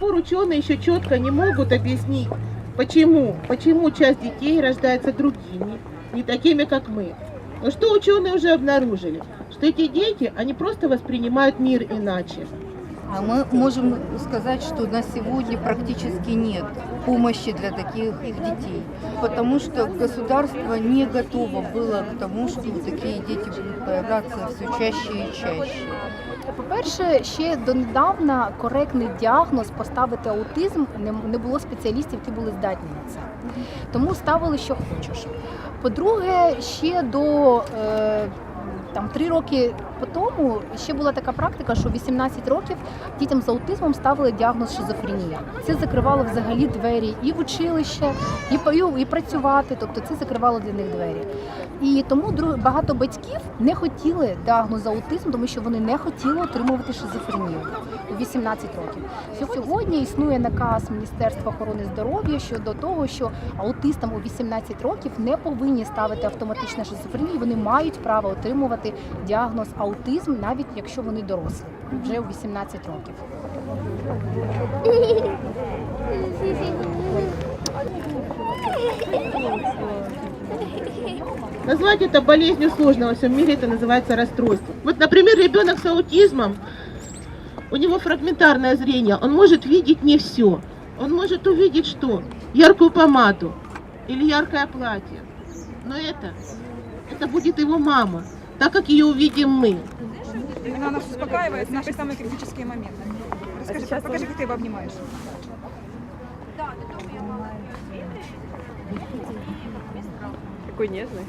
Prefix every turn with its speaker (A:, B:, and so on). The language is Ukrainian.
A: пор ученые еще четко не могут объяснить, почему, почему часть детей рождается другими, не такими, как мы. Но что ученые уже обнаружили? Что эти дети, они просто воспринимают мир иначе.
B: А мы можем сказать, что на сегодня практически нет помощи для таких детей, потому что государство не готово было к тому, что такие дети будут появляться все чаще и чаще.
C: По-перше, ще донедавна коректний діагноз поставити аутизм не, не було спеціалістів, які були здатні на це. Тому ставили, що хочеш. По-друге, ще до е, там три роки по тому ще була така практика, що 18 років дітям з аутизмом ставили діагноз шизофренія. Це закривало взагалі двері і в училище, і, і, і працювати. Тобто це закривало для них двері. І тому багато батьків не хотіли діагноз аутизм, тому що вони не хотіли отримувати шизофренію у 18 років. Сьогодні існує наказ Міністерства охорони здоров'я щодо того, що аутистам у 18 років не повинні ставити автоматичну шизофренію. Вони мають право отримувати діагноз аутизм, навіть якщо вони дорослі, вже у 18 років.
A: Назвать это болезнью сложно, во всем мире это называется расстройство. Вот, например, ребенок с аутизмом, у него фрагментарное зрение, он может видеть не все. Он может увидеть что? Яркую помаду или яркое платье. Но это, это будет его мама, так как ее увидим мы.
D: Она нас успокаивает в наши самые критические моменты. Расскажи, покажи, как ты его обнимаешь.
E: Какой нежный.